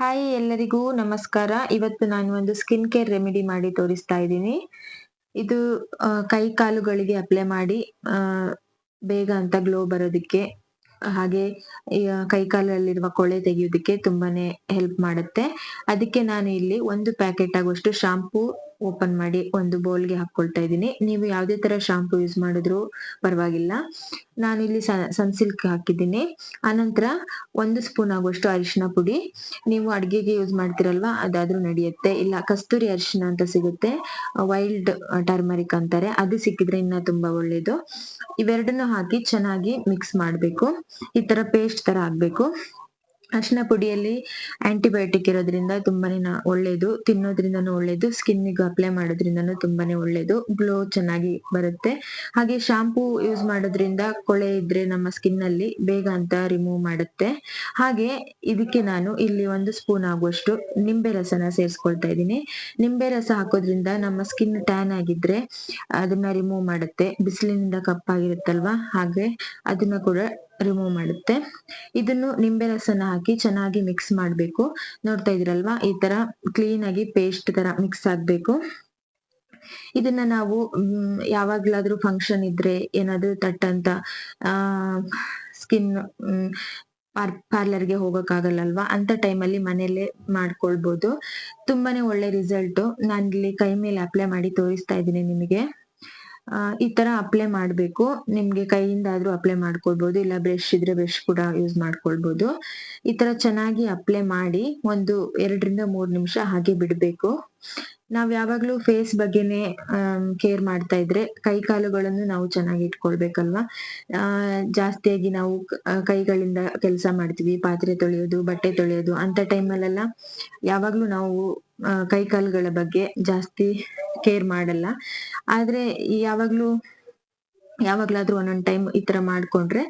Hi ಎಲ್ಲರಿಗೂ ನಮಸ್ಕಾರ. ಇವತ್ತು ನಾನು ಒಂದು ಸ್ಕಿನ್ ಕೇರ್ ರೆಮಿಡಿ ಮಾಡಿ ತೋರಿಸ್ತಾ ಇದ್ದೀನಿ. ಇದು ಕೈ ಕಾಲುಗಳಿಗೆ ಅಪ್ಲೈ ಮಾಡಿ ಬೇಗ ಅಂತ ಗ್ಲೋ ಬರೋದಕ್ಕೆ, ಹಾಗೆ ಕೈ ಕಾಲಲ್ಲಿರುವ ಕೊಳೆ ತೆಗೆಯೋದಕ್ಕೆ ತುಂಬಾನೇ ಹೆಲ್ಪ್ ಮಾಡುತ್ತೆ. ಅದಕ್ಕೆ ನಾನು ಇಲ್ಲಿ ಒಂದು ಪ್ಯಾಕೆಟ್ ಆಗುವಷ್ಟು ಶಾಂಪೂ ಓಪನ್ ಮಾಡಿ ಒಂದು ಬೌಲ್ಗೆ ಹಾಕೊಳ್ತಾ ಇದ್ದೀನಿ. ನೀವು ಯಾವುದೇ ತರ ಶಾಂಪೂ ಯೂಸ್ ಮಾಡಿದ್ರು ಪರವಾಗಿಲ್ಲ. ನಾನು ಇಲ್ಲಿ ಸನ್ಸಿಲ್ಕ್ ಹಾಕಿದ್ದೀನಿ. ಆನಂತರ ಒಂದು ಸ್ಪೂನ್ ಆಗುವಷ್ಟು ಅರಿಶಿನ ಪುಡಿ. ನೀವು ಅಡಿಗೆಗೆ ಯೂಸ್ ಮಾಡ್ತಿರಲ್ವಾ? ಅದಾದ್ರೂ ನಡೆಯುತ್ತೆ. ಇಲ್ಲ ಕಸ್ತೂರಿ ಅರಿಶಿನ ಅಂತ ಸಿಗುತ್ತೆ. ವೈಲ್ಡ್ ಟರ್ಮರಿಕ್ ಅಂತಾರೆ. ಅದು ಸಿಕ್ಕಿದ್ರೆ ಇನ್ನ ತುಂಬಾ ಒಳ್ಳೇದು. ಇವೆರಡನ್ನು ಹಾಕಿ ಚೆನ್ನಾಗಿ ಮಿಕ್ಸ್ ಮಾಡಬೇಕು. ಈ ತರ ಪೇಸ್ಟ್ ತರ ಆಗ್ಬೇಕು. ಅರಿಶಿನ ಪುಡಿಯಲ್ಲಿ ಆಂಟಿಬಯೋಟಿಕ್ ಇರೋದ್ರಿಂದ ತುಂಬಾನೇ ಒಳ್ಳೇದು, ತಿನ್ನೋದ್ರಿಂದನೂ ಒಳ್ಳೇದು ಸ್ಕಿನ್ನಿಗೆ ಅಪ್ಲೈ ಮಾಡೋದ್ರಿಂದನು ತುಂಬಾನೇ ಒಳ್ಳೇದು ಗ್ಲೋ ಚೆನ್ನಾಗಿ ಬರುತ್ತೆ. ಹಾಗೆ ಶಾಂಪೂ ಯೂಸ್ ಮಾಡೋದ್ರಿಂದ ಕೊಳೆ ಇದ್ರೆ ನಮ್ಮ ಸ್ಕಿನ್ ಅಲ್ಲಿ ಬೇಗ ಅಂತ ರಿಮೂವ್ ಮಾಡುತ್ತೆ. ಹಾಗೆ ಇದಕ್ಕೆ ನಾನು ಇಲ್ಲಿ ಒಂದು ಸ್ಪೂನ್ ಆಗುವಷ್ಟು ನಿಂಬೆ ರಸನ ಸೇರಿಸ್ಕೊಳ್ತಾ ಇದ್ದೀನಿ. ನಿಂಬೆ ರಸ ಹಾಕೋದ್ರಿಂದ ನಮ್ಮ ಸ್ಕಿನ್ ಟ್ಯಾನ್ ಆಗಿದ್ರೆ ಅದನ್ನ ರಿಮೂವ್ ಮಾಡುತ್ತೆ. ಬಿಸಿಲಿನಿಂದ ಕಪ್ಪಾಗಿರುತ್ತಲ್ವಾ? ಹಾಗೆ ಅದನ್ನ ಕೂಡ ರಿಮೂವ್ ಮಾಡುತ್ತೆ. ಇದನ್ನು ನಿಂಬೆ ರಸನ ಹಾಕಿ ಚೆನ್ನಾಗಿ ಮಿಕ್ಸ್ ಮಾಡಬೇಕು. ನೋಡ್ತಾ ಇದ್ರಲ್ವಾ ಈ ತರ ಕ್ಲೀನ್ ಆಗಿ ಪೇಸ್ಟ್ ತರ ಮಿಕ್ಸ್ ಆಗ್ಬೇಕು. ಇದನ್ನ ನಾವು ಯಾವಾಗ್ಲಾದ್ರೂ ಫಂಕ್ಷನ್ ಇದ್ರೆ ಏನಾದ್ರೂ ತಟ್ಟಂತ, ಆ ಸ್ಕಿನ್ ಪಾರ್ಲರ್ಗೆ ಹೋಗೋಕ್ಕಾಗಲ್ಲಲ್ವಾ? ಅಂತ ಟೈಮಲ್ಲಿ ಮನೆಯಲ್ಲೇ ಮಾಡ್ಕೊಳ್ಬೋದು. ತುಂಬಾನೇ ಒಳ್ಳೆ ರಿಸಲ್ಟ್ ನಾನಿಲ್ಲಿ ಕೈ ಮೇಲೆ ಅಪ್ಲೈ ಮಾಡಿ ತೋರಿಸ್ತಾ ಇದ್ದೀನಿ ನಿಮಗೆ. ಈ ತರ ಅಪ್ಲೈ ಮಾಡ್ಬೇಕು. ನಿಮ್ಗೆ ಕೈಯಿಂದ ಆದ್ರೂ ಅಪ್ಲೈ ಮಾಡ್ಕೊಳ್ಬಹುದು ಇಲ್ಲ ಬ್ರಷ್ ಇದ್ರೆ ಬ್ರಷ್ ಕೂಡ ಯೂಸ್ ಮಾಡ್ಕೊಳ್ಬಹುದು ಈ ತರ ಚೆನ್ನಾಗಿ ಅಪ್ಲೈ ಮಾಡಿ ಒಂದು ಎರಡರಿಂದ ಮೂರ್ ನಿಮಿಷ ಹಾಗೆ ಬಿಡ್ಬೇಕು. ನಾವ್ ಯಾವಾಗ್ಲೂ ಫೇಸ್ ಬಗ್ಗೆನೆ ಕೇರ್ ಮಾಡ್ತಾ ಇದ್ರೆ ಕೈ ಕಾಲುಗಳನ್ನು ನಾವು ಚೆನ್ನಾಗಿ ಇಟ್ಕೊಳ್ಬೇಕಲ್ವಾ? ಜಾಸ್ತಿಯಾಗಿ ನಾವು ಕೈಗಳಿಂದ ಕೆಲಸ ಮಾಡ್ತೀವಿ, ಪಾತ್ರೆ ತೊಳೆಯೋದು, ಬಟ್ಟೆ ತೊಳೆಯೋದು, ಅಂತ ಟೈಮಲ್ಲೆಲ್ಲ ಯಾವಾಗ್ಲೂ ನಾವು ಕೈ ಕಾಲುಗಳ ಬಗ್ಗೆ ಜಾಸ್ತಿ ಕೇರ್ ಮಾಡಲ್ಲ. ಆದ್ರೆ ಯಾವಾಗ್ಲೂ ಯಾವಾಗ್ಲಾದ್ರೂ ಒಂದೊಂದ್ ಟೈಮ್ ಈ ತರ ಮಾಡ್ಕೊಂಡ್ರೆ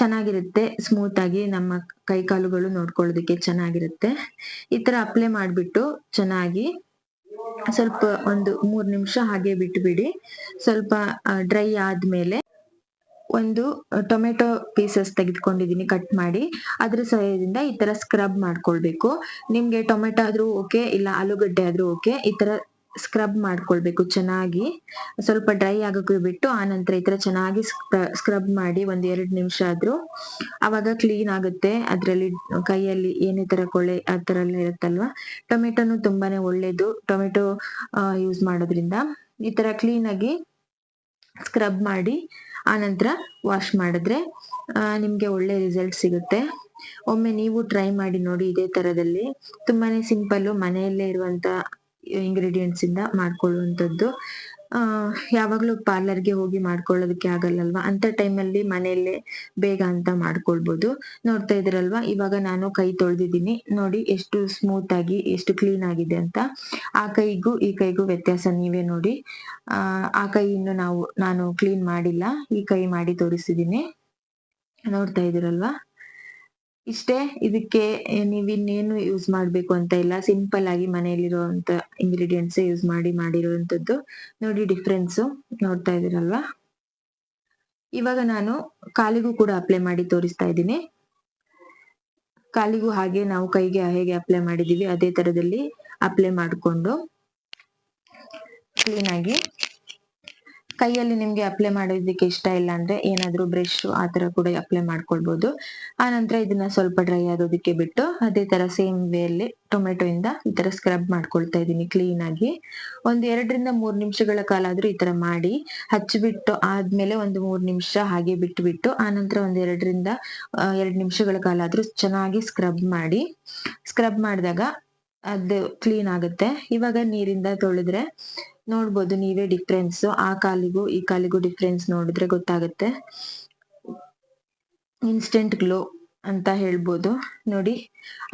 ಚೆನ್ನಾಗಿರುತ್ತೆ ಸ್ಮೂತ್ ಆಗಿ ನಮ್ಮ ಕೈ ಕಾಲುಗಳು ನೋಡ್ಕೊಳ್ಳೋದಕ್ಕೆ ಚೆನ್ನಾಗಿರುತ್ತೆ. ಈ ತರ ಅಪ್ಲೈ ಮಾಡ್ಬಿಟ್ಟು ಚೆನ್ನಾಗಿ ಸ್ವಲ್ಪ ಒಂದು ಮೂರ್ ನಿಮಿಷ ಹಾಗೆ ಬಿಟ್ಬಿಡಿ. ಸ್ವಲ್ಪ ಡ್ರೈ ಆದ್ಮೇಲೆ ಒಂದು ಟೊಮೆಟೊ ಪೀಸಸ್ ತೆಗೆದುಕೊಂಡಿದೀನಿ ಕಟ್ ಮಾಡಿ. ಅದ್ರ ಸಹಾಯದಿಂದ ಈ ತರ ಸ್ಕ್ರಬ್ ಮಾಡ್ಕೊಳ್ಬೇಕು. ನಿಮ್ಗೆ ಟೊಮೆಟೊ ಆದ್ರೂ ಓಕೆ ಇಲ್ಲ ಆಲೂಗಡ್ಡೆ ಆದ್ರೂ ಓಕೆ ಈ ತರ ಸ್ಕ್ರಬ್ ಮಾಡ್ಕೊಳ್ಬೇಕು ಚೆನ್ನಾಗಿ. ಸ್ವಲ್ಪ ಡ್ರೈ ಆಗೋಕೆ ಬಿಟ್ಟು ಆನಂತರ ಈ ತರ ಚೆನ್ನಾಗಿ ಸ್ಕ್ರಬ್ ಮಾಡಿ ಒಂದ್ ಎರಡ್ ನಿಮಿಷ ಆದ್ರೂ ಅವಾಗ ಕ್ಲೀನ್ ಆಗುತ್ತೆ. ಅದ್ರಲ್ಲಿ ಕೈಯಲ್ಲಿ ಏನೇ ತರ ಕೊಳೆ ಆ ತರ ಎಲ್ಲ ಇರುತ್ತಲ್ವಾ? ಟೊಮೆಟೊನು ತುಂಬಾನೇ ಒಳ್ಳೇದು. ಟೊಮೆಟೊ ಯೂಸ್ ಮಾಡೋದ್ರಿಂದ ಈ ತರ ಕ್ಲೀನ್ ಆಗಿ ಸ್ಕ್ರಬ್ ಮಾಡಿ ಆನಂತರ ವಾಶ್ ಮಾಡಿದ್ರೆ ಆ, ನಿಮ್ಗೆ ಒಳ್ಳೆ ರಿಸಲ್ಟ್ ಸಿಗುತ್ತೆ. ಒಮ್ಮೆ ನೀವು ಟ್ರೈ ಮಾಡಿ ನೋಡಿ ಇದೇ ತರದಲ್ಲಿ. ತುಂಬಾನೇ ಸಿಂಪಲ್ ಮನೆಯಲ್ಲೇ ಇರುವಂತ ಇಂಗ್ರೀಡಿಯೆಂಟ್ಸ್ ಇಂದ ಮಾಡ್ಕೊಳ್ಳುವಂಥದ್ದು. ಯಾವಾಗ್ಲೂ ಪಾರ್ಲರ್ಗೆ ಹೋಗಿ ಮಾಡ್ಕೊಳ್ಳೋದಕ್ಕೆ ಆಗಲ್ಲಲ್ವಾ? ಅಂತ ಟೈಮಲ್ಲಿ ಮನೆಯಲ್ಲೇ ಬೇಗ ಅಂತ ಮಾಡ್ಕೊಳ್ಬಹುದು ನೋಡ್ತಾ ಇದ್ರಲ್ವಾ ಇವಾಗ ನಾನು ಕೈ ತೊಳೆದಿದ್ದೀನಿ. ನೋಡಿ ಎಷ್ಟು ಸ್ಮೂತ್ ಆಗಿ, ಎಷ್ಟು ಕ್ಲೀನ್ ಆಗಿದೆ ಅಂತ. ಆ ಕೈಗೂ, ಈ ಕೈಗೂ ವ್ಯತ್ಯಾಸ ನೀವೇ ನೋಡಿ. ಆ ಕೈ ಇನ್ನು ನಾವು, ನಾನು ಕ್ಲೀನ್ ಮಾಡಿಲ್ಲ. ಈ ಕೈ ಮಾಡಿ ತೋರಿಸಿದ್ದೀನಿ. ನೋಡ್ತಾ ಇದೀರಲ್ವಾ ಇಷ್ಟೇ ಇದಕ್ಕೆ ನೀವಿನ್ನೇನು ಯೂಸ್ ಮಾಡ್ಬೇಕು ಅಂತ ಇಲ್ಲ. ಸಿಂಪಲ್ ಆಗಿ ಮನೆಯಲ್ಲಿರುವಂತ ಇಂಗ್ರೀಡಿಯೆಂಟ್ಸ್ ಯೂಸ್ ಮಾಡಿ ಮಾಡಿರುವಂತದ್ದು. ನೋಡಿ ಡಿಫ್ರೆನ್ಸ್ ನೋಡ್ತಾ ಇದೀರಲ್ವಾ ಇವಾಗ ನಾನು ಕಾಲಿಗೂ ಕೂಡ ಅಪ್ಲೈ ಮಾಡಿ ತೋರಿಸ್ತಾ ಇದ್ದೀನಿ. ಕಾಲಿಗೂ ಹಾಗೆ ನಾವು ಕೈಗೆ ಹೇಗೆ ಅಪ್ಲೈ ಮಾಡಿದೀವಿ ಅದೇ ತರದಲ್ಲಿ ಅಪ್ಲೈ ಮಾಡಿಕೊಂಡು ಕ್ಲೀನ್ ಆಗಿ ಕೈಯಲ್ಲಿ ನಿಮ್ಗೆ ಅಪ್ಲೈ ಮಾಡೋದಕ್ಕೆ ಇಷ್ಟ ಇಲ್ಲ ಅಂದ್ರೆ ಏನಾದ್ರೂ ಬ್ರಷ್ ಆ ತರ ಕೂಡ ಅಪ್ಲೈ ಮಾಡ್ಕೊಳ್ಬಹುದು ಆ ನಂತರ ಇದನ್ನ ಸ್ವಲ್ಪ ಡ್ರೈ ಆಗೋದಕ್ಕೆ ಬಿಟ್ಟು ಅದೇ ತರ ಸೇಮ್ ವೇ ಅಲ್ಲಿ ಟೊಮೆಟೊ ಇಂದ ಈ ತರ ಸ್ಕ್ರಬ್ ಮಾಡ್ಕೊಳ್ತಾ ಇದೀನಿ ಕ್ಲೀನ್ ಆಗಿ. ಒಂದ್ ಎರಡರಿಂದ ಮೂರ್ ನಿಮಿಷಗಳ ಕಾಲ ಆದ್ರೂ ಈ ತರ ಮಾಡಿ ಹಚ್ಚಿಬಿಟ್ಟು ಆದ್ಮೇಲೆ ಒಂದು ಮೂರ್ ನಿಮಿಷ ಹಾಗೆ ಬಿಟ್ಟು ಬಿಟ್ಟು ಆ ನಂತರ ಒಂದ್ ಎರಡರಿಂದ ಎರಡ್ ನಿಮಿಷಗಳ ಕಾಲ ಆದ್ರೂ ಚೆನ್ನಾಗಿ ಸ್ಕ್ರಬ್ ಮಾಡಿ. ಸ್ಕ್ರಬ್ ಮಾಡಿದಾಗ ಅದು ಕ್ಲೀನ್ ಆಗುತ್ತೆ. ಇವಾಗ ನೀರಿಂದ ತೊಳೆದ್ರೆ ನೋಡ್ಬೋದು ನೀವೇ ಡಿಫ್ರೆನ್ಸ್ ಆ ಕಾಲಿಗೂ, ಈ ಕಾಲಿಗೂ ಡಿಫ್ರೆನ್ಸ್ ನೋಡಿದ್ರೆ ಗೊತ್ತಾಗುತ್ತೆ. ಇನ್ಸ್ಟೆಂಟ್ ಗ್ಲೋ ಅಂತ ಹೇಳ್ಬೋದು. ನೋಡಿ,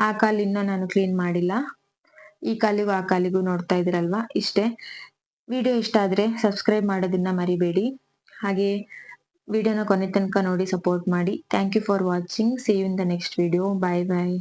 ಆ ಕಾಲಿನ ನಾನು ಕ್ಲೀನ್ ಮಾಡಿಲ್ಲ. ಈ ಕಾಲಿಗೂ, ಆ ಕಾಲಿಗೂ ನೋಡ್ತಾ ಇದ್ರಲ್ವಾ ಇಷ್ಟೇ. ವಿಡಿಯೋ ಇಷ್ಟ ಆದ್ರೆ ಸಬ್ಸ್ಕ್ರೈಬ್ ಮಾಡೋದನ್ನ ಮರಿಬೇಡಿ. ಹಾಗೆ ವಿಡಿಯೋನ ಕೊನೆ ತನಕ ನೋಡಿ ಸಪೋರ್ಟ್ ಮಾಡಿ. Thank you for watching see you in the next video bye bye